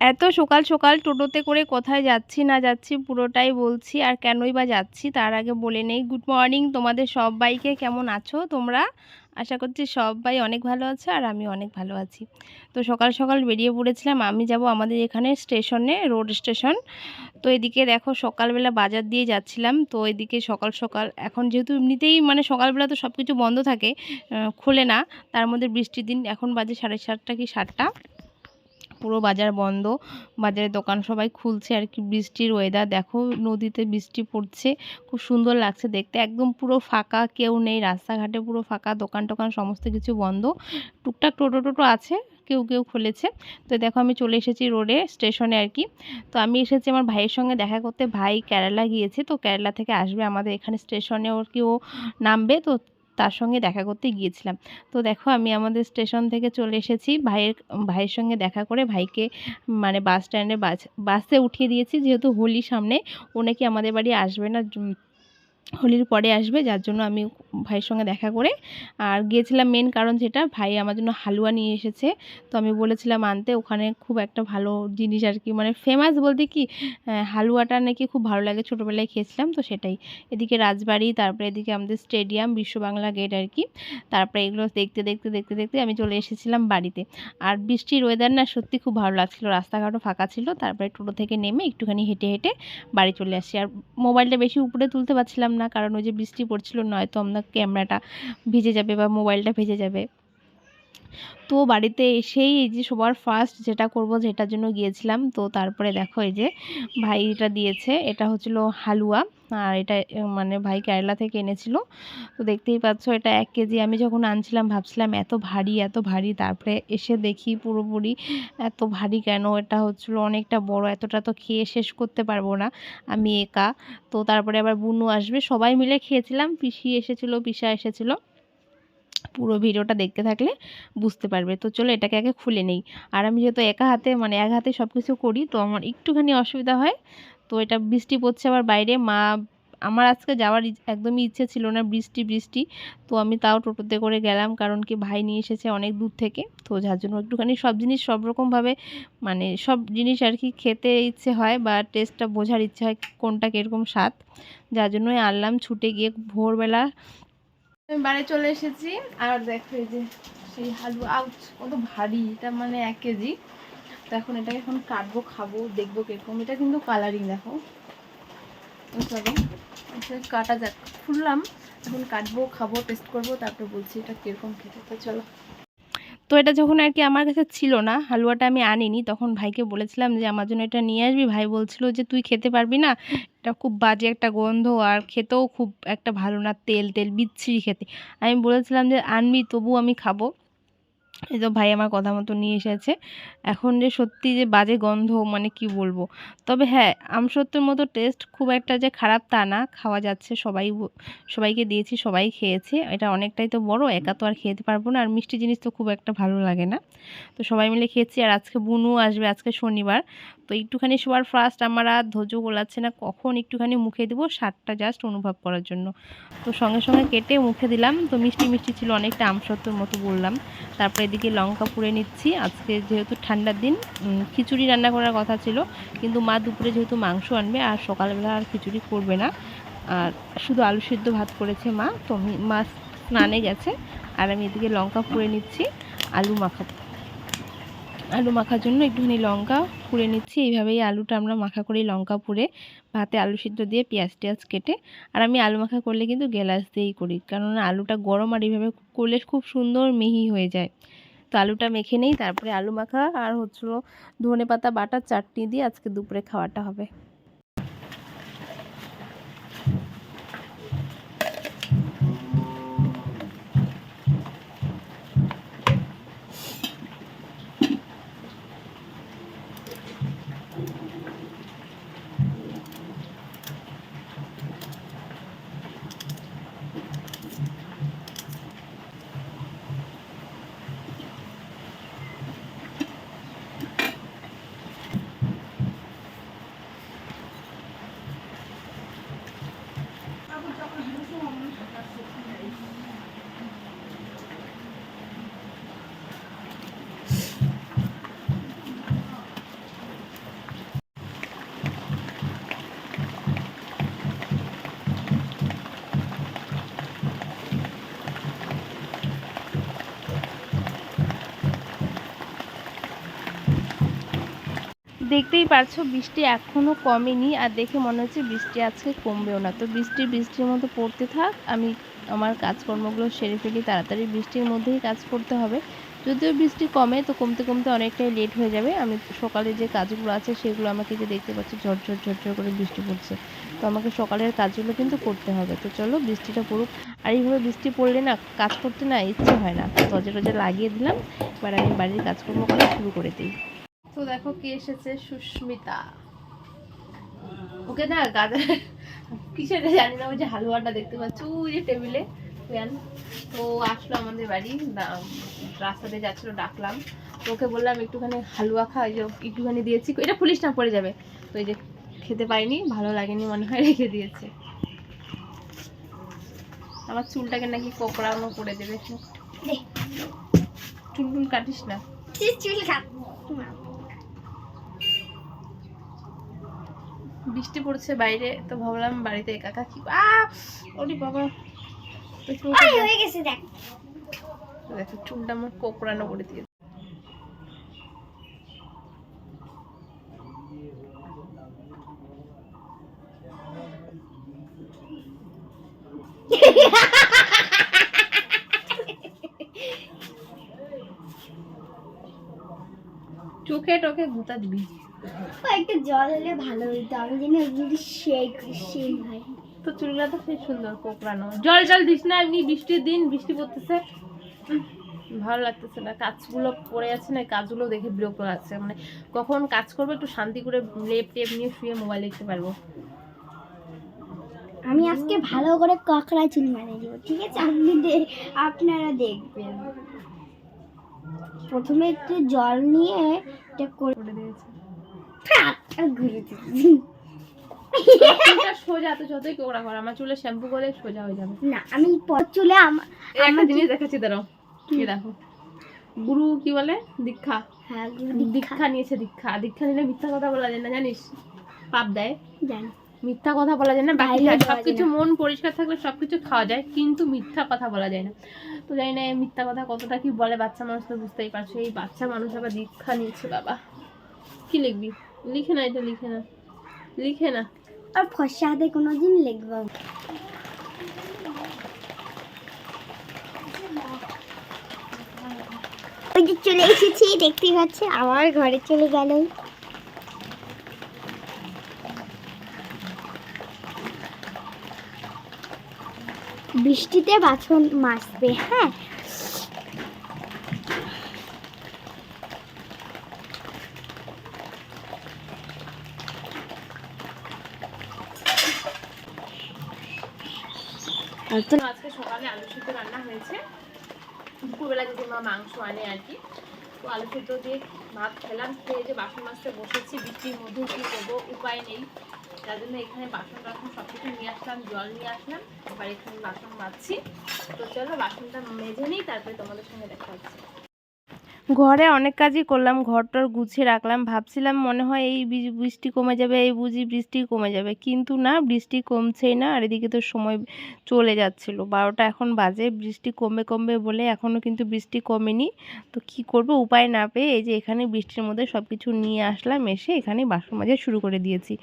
এত সকাল সকাল টোটোতে করে কোথায় যাচ্ছি না যাচ্ছি পুরোটাই বলছি আর কেনই বা যাচ্ছি তার আগে বলে নেই। গুড মর্নিং তোমাদের সবাইকে কেমন আছো তোমরা? আশা করছি সবাই অনেক ভালো আছে আর আমি অনেক ভালো আছি। তো সকাল সকাল বেরিয়ে পড়েছিলাম, আমি যাব আমাদের এখানে স্টেশনে, রোড স্টেশন। তো এদিকে দেখো সকালবেলা বাজার দিয়ে যাচ্ছিলাম, তো এদিকে সকাল সকাল এখন যেহেতু এমনিতেই মানে সকালবেলা তো সব কিছু বন্ধ থাকে খোলে না, তার মধ্যে বৃষ্টির দিন এখন বাজে সাড়ে সাতটা কি সাতটা। পুরো বাজার বন্ধ। বাজারের দোকান সবাই খুলছে, আর কি বৃষ্টির ওয়েদার দেখো নদীতে বৃষ্টি পড়ছে, খুব সুন্দর লাগছে দেখতে। একদম পুরো ফাঁকা, কেউ নেই, রাস্তাঘাটে পুরো ফাঁকা, দোকান টোকান সমস্ত কিছু বন্ধ। টুকটাক টোটো টোটো আছে, কেউ কেউ খুলেছে। তো দেখো আমি চলে এসেছি রোডে, স্টেশনে আর কি। তো আমি এসেছি আমার ভাইয়ের সঙ্গে দেখা করতে। ভাই কেরালা গিয়েছে, তো কেরালা থেকে আসবে আমাদের এখানে স্টেশনে ওর কি ও নামবে। তো তার সঙ্গে দেখা করতে গিয়েছিলাম। তো দেখো আমি আমাদের স্টেশন থেকে চলে এসেছি। ভাইয়ের ভাইয়ের সঙ্গে দেখা করে ভাইকে মানে বাস স্ট্যান্ডে বাস, বাসে উঠিয়ে দিয়েছি। যেহেতু হোলি সামনে ও নাকি আমাদের বাড়ি আসবে না হোলির পরে আসবে, যার জন্য আমি ভাইয়ের সঙ্গে দেখা করে, আর গিয়েছিলাম মেন কারণ যেটা, ভাই আমার জন্য হালুয়া নিয়ে এসেছে। তো আমি বলেছিলাম, আনতে, ওখানে খুব একটা ভালো জিনিস আর কি। মানে ফেমাস বলতে কি হালুয়াটা নাকি খুব ভালো লাগে, ছোটোবেলায় খেয়েছিলাম, তো সেটাই। এদিকে রাজবাড়ি, তারপরে এদিকে আমাদের স্টেডিয়াম বিশ্ব বাংলা গেট আর কি। তারপরে এগুলো দেখতে দেখতে দেখতে দেখতে আমি চলে এসেছিলাম বাড়িতে। আর বৃষ্টির ওয়েদার না সত্যি খুব ভালো লাগছিল, রাস্তাঘাটও ফাঁকা ছিল। তারপরে টোটো থেকে নেমে একটুখানি হেঁটে হেঁটে বাড়ি চলে আসি। আর মোবাইলটা বেশি উপরে তুলতে পারছিলাম না, কারণ ওই যে বৃষ্টি পড়ছিল নয়তো আপনার ক্যামেরাটা ভিজে যাবে বা মোবাইলটা ভিজে যাবে। তো বাড়িতে এসেই এই যে সবার ফার্স্ট যেটা করব যেটার জন্য গিয়েছিলাম, তো তারপরে দেখো এই যে ভাই এটা দিয়েছে, এটা হচ্ছিল হালুয়া, আর এটা মানে ভাই কেরালা থেকে এনেছিল। তো দেখতেই পাচ্ছ এটা এক কেজি। আমি যখন আনছিলাম ভাবছিলাম এত ভারী এত ভারী, তারপরে এসে দেখি পুরোপুরি এত ভারী কেন? এটা হচ্ছিল অনেকটা বড়, এতটা তো খেয়ে শেষ করতে পারব না। আমি একা। তো তারপরে আবার বুনু আসবে। সবাই মিলে খেয়েছিলাম। পিসি এসেছিল, পিসা এসেছিল। পুরো ভিডিওটা দেখতে থাকলে বুঝতে পারবে। তো চলো এটাকে আগে খুলে নেই। আর আমি যেহেতু একা হাতে মানে এক হাতে সব কিছু করি, তো আমার একটুখানি অসুবিধা হয়। তো এটা বৃষ্টি পড়ছে আবার বাইরে। মা, আমার আজকে যাওয়ার একদমই ইচ্ছে ছিল না বৃষ্টি বৃষ্টি। তো আমি তাও টোটোতে করে গেলাম, কারণ কি ভাই নিয়ে এসেছে অনেক দূর থেকে। তো যার জন্য একটুখানি সব জিনিস সব রকমভাবে মানে সব জিনিস আর কি খেতে ইচ্ছে হয় বা টেস্টটা বোঝার ইচ্ছে হয় কোনটা কীরকম স্বাদ। যার জন্যই আনলাম। ছুটে গিয়ে ভোরবেলা আমি বাড়ি চলে এসেছি। আর দেখো এই যে সেই হালুয়া, আউচ, কত ভারী, এটা মানে এক কেজি। তো এখন এটাকে এখন কাটবো, খাব, দেখব কীরকম। এটা কিন্তু কালারিং দেখো। কাটা যাক। খুললাম, এখন কাটবো, খাব টেস্ট করব, তারপর বলছি এটা কীরকম খেতে। তো চলো। তো এটা যখন আর কি আমার কাছে ছিল না, হালুয়াটা আমি আনিনি, তখন ভাইকে বলেছিলাম যে, আমার জন্য এটা নিয়ে আসবি? ভাই বলছিল যে, তুই খেতে পারবি না, এটা খুব বাজে একটা গন্ধ আর খেতেও খুব একটা ভালো না, তেল তেল, বিচ্ছিরি খেতে। আমি বলেছিলাম যে, আনবি তবু আমি খাব। এই তো ভাই আমার কথা মতো নিয়ে এসেছে। এখন যে সত্যি যে বাজে গন্ধ মানে কি বলব? তবে হ্যাঁ আমসত্ত্বের মতো টেস্ট খুব একটা যে খারাপ তা না। খাওয়া যাচ্ছে, সবাই সবাইকে দিয়েছি, সবাই খেয়েছে। এটা অনেকটাই তো বড়, একা তো আর খেতে পারব না। আর মিষ্টি জিনিস তো খুব একটা ভালো লাগে না। তো সবাই মিলে খেয়েছি, আর আজকে বুনু আসবে, আজকে শনিবার। তো একটুখানি সবার ফার্স্ট আমার আর ধৈর্য গোলাচ্ছে না, কখন একটুখানি মুখে দেবো, স্বাদটা জাস্ট অনুভব করার জন্য। তো সঙ্গে সঙ্গে কেটে মুখে দিলাম। তো মিষ্টি মিষ্টি ছিল, অনেকটা আমসত্ত্বর মতো বললাম। তারপরে এদিকে লঙ্কা পুড়ে নিচ্ছি। আজকে যেহেতু ঠান্ডার দিন খিচুড়ি রান্না করার কথা ছিল, কিন্তু মা দুপুরে যেহেতু মাংস আনবে, আর সকালবেলা আর খিচুড়ি করবে না। আর শুধু আলু সিদ্ধ ভাত করেছে মা, তো মা স্নানে গেছে, আর আমি এদিকে লঙ্কা পুড়ে নিচ্ছি, আলু মাখাবো। আলু মাখার জন্য একটুখানি লঙ্কা পুড়ে নিচ্ছি। এইভাবেই আলুটা আমরা মাখা করি লঙ্কা পুড়ে ভাতে আলু সিদ্ধ দিয়ে পেঁয়াজ টেয়াজ কেটে, আর আমি আলু মাখা করলে কিন্তু গ্যালাস দিয়েই করি। কারণ আলুটা গরম আর এইভাবে করলে খুব সুন্দর মিহি হয়ে যায়। তো আলুটা মেখে নেই, তারপরে আলু মাখা আর হচ্ছিল ধনে পাতা বাটার চাটনি দিয়ে আজকে দুপুরে খাওয়াটা হবে। দেখতেই পারছ, বৃষ্টি এখনও কমেনি আর দেখে মনে হচ্ছে বৃষ্টি আজকে কমবেও না। তো বৃষ্টি, বৃষ্টির মতো পড়তে থাক, আমি আমার কাজকর্মগুলো সেরে ফেলি, তাড়াতাড়ি বৃষ্টির মধ্যেই কাজ করতে হবে। যদিও বৃষ্টি কমে, তো কমতে কমতে অনেকটাই লেট হয়ে যাবে। আমি সকালে যে কাজগুলো আছে সেগুলো আমাকে যে দেখতে পাচ্ছি ঝরঝর ঝরঝর করে বৃষ্টি পড়ছে। তো আমাকে সকালের কাজগুলো কিন্তু করতে হবে। তো চলো বৃষ্টিটা পড়ুক। আর এইভাবে বৃষ্টি পড়লে না কাজ করতে না ইচ্ছে হয় না। দরজা টরজা লাগিয়ে দিলাম, এবার আমি বাড়ির কাজকর্ম করা শুরু করে দিই। তো দেখো কে এসেছে? সুস্মিতা। ওকে না গাজা কিসের জানি না ওই যে হালুয়াটা দেখতে পাচ্ছ। ওই যে টেবিলে ফ্যান। তো আসলো আমাদের বাড়ি। রাস্তাতে যাচ্ছিল ডাকলাম। তো ওকে বললাম একটুখানি হালুয়া খা ওই যে একটুখানি দিয়েছি। এটা পুলিশ না পড়ে যাবে। তো এই যে খেতে পাইনি ভালো লাগেনি মনে হয় রেখে দিয়েছে। আমার চুলটাকে নাকি কোকড়ানো করে দেবে। চুল টুল কাটিস না। চুল কাট বৃষ্টি পড়ছে বাইরে তো ভাবলাম বাড়িতে একা একা কি আহ! ওরে বাবা। তো দেখ- হয়ে গেছে দেখ। দেখো চুলটা আমার কোকড়ানো করে দিয়ে চোখে টোকে গুতা দিবি। একটু জল হলে ভালো হইতো। আমি জানি যদি শেক সেই হয়। তো চুলগুলো তো খুব সুন্দর কোকড়ানো। জল জল দিস না এমনি বৃষ্টির দিন বৃষ্টি পড়তেছে। ভালো লাগতেছে না। কাজগুলো পড়ে আছে না কাজগুলো দেখে বিরক্ত লাগছে। মানে কখন কাজ করব একটু শান্তি করে লেপ টেপ নিয়ে শুয়ে মোবাইল দেখতে পারব। আমি আজকে ভালো করে কাঁকড়া চুল বানিয়ে দিব ঠিক আছে? আপনি আপনারা দেখবেন। প্রথমে একটু জল নিয়ে এটা করে দিয়েছে। সোজা তো যতই কোকড়া কর আমার চুলে শ্যাম্পু করলে সোজা হয়ে যাবে। না আমি চুলে আমার জিনিস দেখাচ্ছি দাঁড়াও। কি? দেখো। গুরু কি বলে? দীক্ষা। হ্যাঁ দীক্ষা। নিয়েছে দীক্ষা। দীক্ষা নিলে মিথ্যা কথা বলা যায় না জানিস? পাপ দেয়। জানি মিথ্যা কথা বলা যায় না বাকি সবকিছু মন পরিষ্কার থাকলে সবকিছু খাওয়া যায় কিন্তু মিথ্যা কথা বলা যায় না। তো জানি না মিথ্যা কথা কতটা কি বলে বাচ্চা মানুষ তো বুঝতেই পারছ। এই বাচ্চা মানুষ আবার দীক্ষা নিয়েছে বাবা। কি লিখবি? লিখে না, এটা লিখে না। লিখে না। আর হাতে কোনোদিন লিখব চলে এসেছি দেখতেই পাচ্ছে, আমার ঘরে চলে গেল। বৃষ্টিতে বাছন মাসবে হ্যাঁ? আজকে সকালে আলু সিদ্ধ রান্না হয়েছে। দুপুরবেলা যদি মা মাংস আনে আর কি, তো আলু সিদ্ধ দিয়ে ভাত খেলাম, খেয়ে যে বাসন মাছটা বসেছি বৃষ্টির মধ্যে কী করব, উপায় নেই। তার জন্য এখানে বাসন টাসন সব কিছু নিয়ে আসলাম, জল নিয়ে আসলাম, এবার এখানে বাসন মাজছি। তো চলো বাসনটা মেজে নিই, তারপরে তোমাদের সঙ্গে দেখা হচ্ছে। ঘরে অনেক কাজই করলাম, ঘরটর গুছিয়ে রাখলাম। ভাবছিলাম মনে হয় এই বৃষ্টি কমে যাবে, এই বুঝি বৃষ্টি কমে যাবে। কিন্তু না, বৃষ্টি কমছেই না, আর এদিকে তো সময় চলে যাচ্ছিল। বারোটা এখন বাজে, বৃষ্টি কমবে কমবে বলে এখনও কিন্তু বৃষ্টি কমেনি। তো কি করব, উপায় না পেয়ে এই যে এখানে বৃষ্টির মধ্যে সব কিছু নিয়ে আসলাম, এসে এখানে বাসন মাজা শুরু করে দিয়েছি।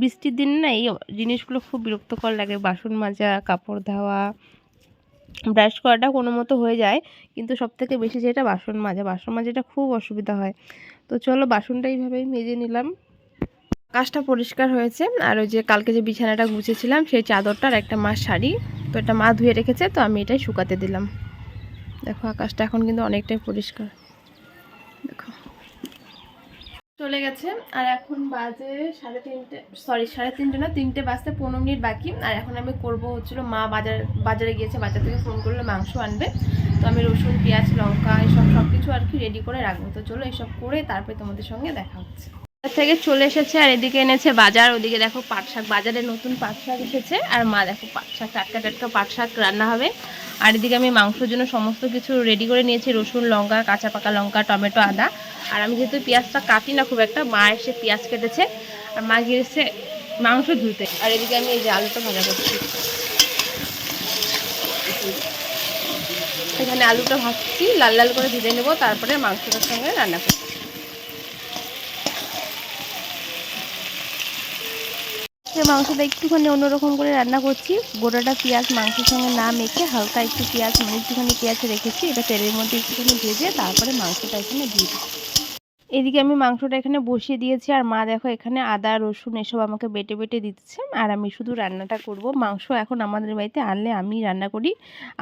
বৃষ্টির দিন না এই জিনিসগুলো খুব বিরক্তকর লাগে, বাসন মাজা, কাপড় ধোয়া ব্রাশ করাটা কোনো মতো হয়ে যায়। কিন্তু সব থেকে বেশি যেটা বাসন মাজা, বাসন মাজাটা খুব অসুবিধা হয়। তো চলো বাসনটা এইভাবেই মেজে নিলাম। আকাশটা পরিষ্কার হয়েছে। আর ওই যে কালকে যে বিছানাটা গুছেছিলাম, সেই চাদরটার একটা মা শাড়ি। তো এটা মা ধুয়ে রেখেছে, তো আমি এটাই শুকাতে দিলাম। দেখো আকাশটা এখন কিন্তু অনেকটাই পরিষ্কার। দেখো। চলে গেছে। আর এখন বাজে সাড়ে তিনটে সরি সাড়ে তিনটে না, তিনটে বাজতে পনেরো মিনিট বাকি। আর এখন আমি করব হচ্ছিল মা বাজার, বাজারে গিয়েছে, বাজার থেকে ফোন করলে, মাংস আনবে। তো আমি রসুন, পেঁয়াজ, লঙ্কা, এসব সব কিছু আর কি রেডি করে রাখব। তো চলো এসব করে তারপরে তোমাদের সঙ্গে দেখা হচ্ছে। থেকে চলে এসেছে, আর এদিকে এনেছে বাজার। ওদিকে দেখো পাট শাক, বাজারে নতুন পাট শাক এসেছে। আর মা দেখো পাট শাক, টাটকা টাটকা পাট শাক রান্না হবে। আর এদিকে আমি মাংসের জন্য সমস্ত কিছু রেডি করে নিয়েছি। রসুন, লঙ্কা, কাঁচা পাকা লঙ্কা, টমেটো, আদা। আর আমি যেহেতু পেঁয়াজটা কাটি না খুব একটা, মা এসে পেঁয়াজ কেটেছে, আর মা গিয়েছে মাংস ধুতে আর এদিকে আমি এই যে আলুটা ভাজা করছি। এখানে আলুটা ভাজছি, লাল লাল করে ভেজে নেব, তারপরে মাংসটার সঙ্গে রান্না করছি মাংসটা একটুখানি অন্যরকম করে রান্না করছি। গোটাটা পেঁয়াজ মাংসের সঙ্গে না মেখে হালকা একটু পেঁয়াজ মানে একটুখানি পেঁয়াজ রেখেছি, এটা তেলের মধ্যে একটুখানি ভেজে তারপরে মাংসটা এখানে দিয়ে দিই এদিকে আমি মাংসটা এখানে বসিয়ে দিয়েছি আর মা দেখো এখানে আদা, রসুন এসব আমাকে বেটে বেটে দিচ্ছে আর আমি শুধু রান্নাটা করব। মাংস এখন আমাদের বাড়িতে আনলে আমি রান্না করি।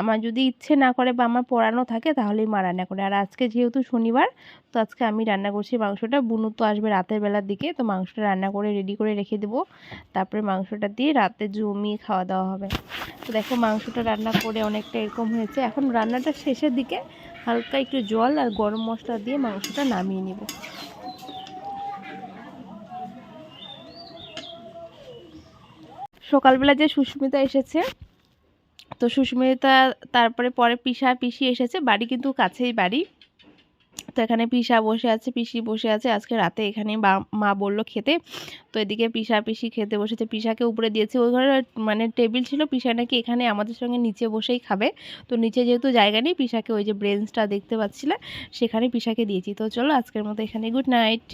আমার যদি ইচ্ছে না করে বা আমার পড়ানো থাকে তাহলেই মা রান্না করে। আর আজকে যেহেতু শনিবার, তো আজকে আমি রান্না করছি মাংসটা। বুনু তো আসবে রাতের বেলার দিকে, তো মাংসটা রান্না করে রেডি করে রেখে দেবো। তারপরে মাংসটা দিয়ে রাতে জমিয়ে খাওয়া দাওয়া হবে। তো দেখো মাংসটা রান্না করে অনেকটা এরকম হয়েছে। এখন রান্নাটা শেষের দিকে। হালকা একটু জল আর গরম মশলা দিয়ে মাংসটা নামিয়ে নেব। সকালবেলা যে সুস্মিতা এসেছে, তো সুস্মিতা তারপরে পরে পিসা পিসি এসেছে, বাড়ি কিন্তু কাছেই বাড়ি। তো এখানে পিসা বসে আছে, পিসি বসে আছে। আজকে রাতে এখানে মা বলল খেতে। তো এদিকে পিসা পিসি খেতে বসেছে। পিসাকে উপরে দিয়েছে। ওই ঘরে মানে টেবিল ছিল। পিসা নাকি এখানে আমাদের সঙ্গে নিচে বসেই খাবে। তো নিচে যেহেতু জায়গা নেই, পিসাকে ওই যে ব্রেঞ্চটা দেখতে পাচ্ছিলে, সেখানে পিসাকে দিয়েছি। তো চলো আজকের মতো এখানে গুড নাইট।